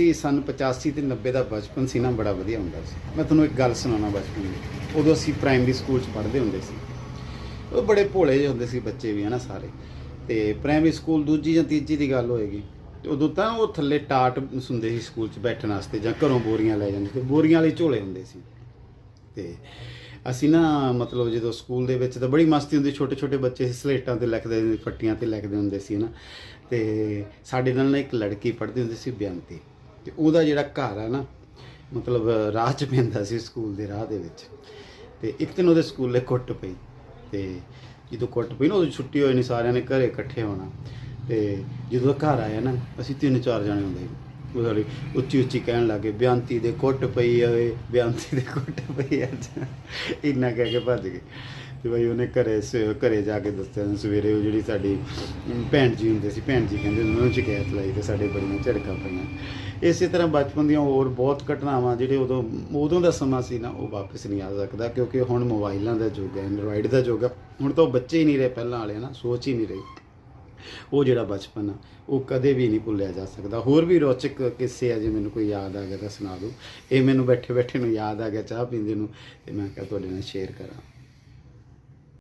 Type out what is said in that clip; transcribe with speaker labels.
Speaker 1: 88 ਸਨ 85 ਤੇ 90 ਦਾ ਬਚਪਨ ਸੀ ਨਾ, ਬੜਾ ਵਧੀਆ ਹੁੰਦਾ ਸੀ। ਮੈਂ ਤੁਹਾਨੂੰ ਇੱਕ ਗੱਲ ਸੁਣਾਉਣਾ ਬਚਪਨ ਦੀ। ਉਦੋਂ ਅਸੀਂ ਪ੍ਰਾਇਮਰੀ ਸਕੂਲ 'ਚ ਪੜ੍ਹਦੇ ਹੁੰਦੇ ਸੀ। ਉਹ ਬੜੇ ਭੋਲੇ ਜਿਹੇ ਹੁੰਦੇ ਸੀ ਬੱਚੇ ਵੀ, ਹਨਾ ਸਾਰੇ। ਤੇ ਪ੍ਰਾਇਮਰੀ ਸਕੂਲ ਦੂਜੀ ਜਾਂ ਤੀਜੀ ਦੀ ਗੱਲ ਹੋਏਗੀ। ਉਦੋਂ ਤਾਂ ਉਹ ਥੱਲੇ ਟਾਟ ਹੁੰਦੇ ਸੀ ਸਕੂਲ 'ਚ ਬੈਠਣ ਵਾਸਤੇ ਜਾਂ ਘਰੋਂ ਬੋਰੀਆਂ ਲੈ ਜਾਂਦੇ ਸੀ। ਬੋਰੀਆਂ ਵਾਲੇ ਝੋਲੇ ਹੁੰਦੇ ਸੀ। ਤੇ ਅਸੀਂ ਨਾ, ਮਤਲਬ ਜਦੋਂ ਸਕੂਲ ਦੇ ਵਿੱਚ ਤਾਂ ਬੜੀ ਮਸਤੀ ਹੁੰਦੀ ਛੋਟੇ ਛੋਟੇ ਬੱਚੇ ਸੀ ਸਲੇਟਾਂ ਤੇ ਲਿਖਦੇ ਫੱਟੀਆਂ ਤੇ ਲਿਖਦੇ ਹੁੰਦੇ ਸੀ ਨਾ ਤੇ ਸਾਡੇ ਨਾਲ ਨਾ ਇੱਕ ਲੜਕੀ ਪੜ੍ਹਦੀ ਹੁੰਦੀ ਸੀ ਬੇਅੰਤੀ। ਤੇ ਉਹਦਾ ਜਿਹੜਾ ਘਰ ਆ ਨਾ, ਮਤਲਬ, ਰਾਹ 'ਚ ਪੈਂਦਾ ਸੀ ਸਕੂਲ ਦੇ ਰਾਹ ਦੇ ਵਿੱਚ। ਤੇ ਇੱਕ ਦਿਨ ਉਹਦੇ ਸਕੂਲੇ ਕੁੱਟ ਪਈ। ਤੇ ਜਦੋਂ ਕੁੱਟ ਪਈ ਨਾ, ਉਦੋਂ ਛੁੱਟੀ ਹੋਈ ਨਹੀਂ ਸਾਰਿਆਂ ਨੇ ਘਰੇ ਇਕੱਠੇ ਹੋਣਾ। ਤੇ ਜਦੋਂ ਘਰ ਆਇਆ ਨਾ, ਅਸੀਂ ਤਿੰਨ ਚਾਰ ਜਣੇ ਹੁੰਦੇ ਸੀ। ਉਹ ਸਾਡੀ ਉੱਚੀ ਉੱਚੀ ਕਹਿਣ ਲੱਗੇ ਬਿਆੰਤੀ ਦੇ ਕੁੱਟ ਪਈ ਓਏ ਬਿਆੰਤੀ ਦੇ ਕੁੱਟ ਪਈ ਅੱਜ। ਇੰਨਾ ਕਹਿ ਕੇ ਭੱਜ ਗਏ। ਤੇ ਭਾਈ ਉਹਨੇ ਘਰੇ ਸ- ਘਰੇ ਜਾ ਕੇ ਦੱਸਿਆ, ਸਵੇਰੇ ਉਹ ਜਿਹੜੀ ਸਾਡੀ ਭੈਣ ਜੀ ਹੁੰਦੇ ਸੀ, ਭੈਣ ਜੀ ਕਹਿੰਦੇ, ਉਹਨਾਂ ਨੂੰ ਸ਼ਿਕਾਇਤ ਲਾਈ ਤੇ ਸਾਡੇ ਬੜੀਆਂ ਝੜਕਾਂ ਪਈਆਂ। ਇਸੇ ਤਰ੍ਹਾਂ ਬਚਪਨ ਦੀਆਂ ਹੋਰ ਬਹੁਤ ਘਟਨਾਵਾਂ ਜਿਹੜੇ ਉਦੋਂ ਉਦੋਂ ਦਾ ਸਮਾਂ ਸੀ ਨਾ, ਉਹ ਵਾਪਸ ਨਹੀਂ ਆ ਸਕਦਾ, ਕਿਉਂਕਿ ਹੁਣ ਮੋਬਾਈਲਾਂ ਦਾ ਯੁੱਗ ਹੈ, ਐਂਡਰੋਇਡ ਦਾ ਯੁੱਗ ਹੈ। ਹੁਣ ਤਾਂ ਉਹ ਬੱਚੇ ਹੀ ਨਹੀਂ ਰਹੇ ਪਹਿਲਾਂ ਵਾਲੇ ਨਾ ਸੋਚ ਹੀ ਨਹੀਂ ਰਹੀ। ਉਹ ਜਿਹੜਾ ਬਚਪਨ ਆ, ਉਹ ਕਦੇ ਵੀ ਨਹੀਂ ਭੁੱਲਿਆ ਜਾ ਸਕਦਾ। ਹੋਰ ਵੀ ਰੌਚਕ ਕਿੱਸੇ ਆ ਜੇ ਮੈਨੂੰ ਕੋਈ ਯਾਦ ਆ ਗਿਆ ਤਾਂ ਸੁਣਾ ਦਿਓ। ਇਹ ਮੈਨੂੰ ਬੈਠੇ ਬੈਠੇ ਨੂੰ ਯਾਦ ਆ ਗਿਆ ਚਾਹ ਪੀਂਦੇ ਨੂੰ, ਤੇ ਮੈਂ ਕਿਹਾ ਤੁਹਾਡੇ ਨਾਲ ਸ਼ੇਅਰ ਕਰਾਂ।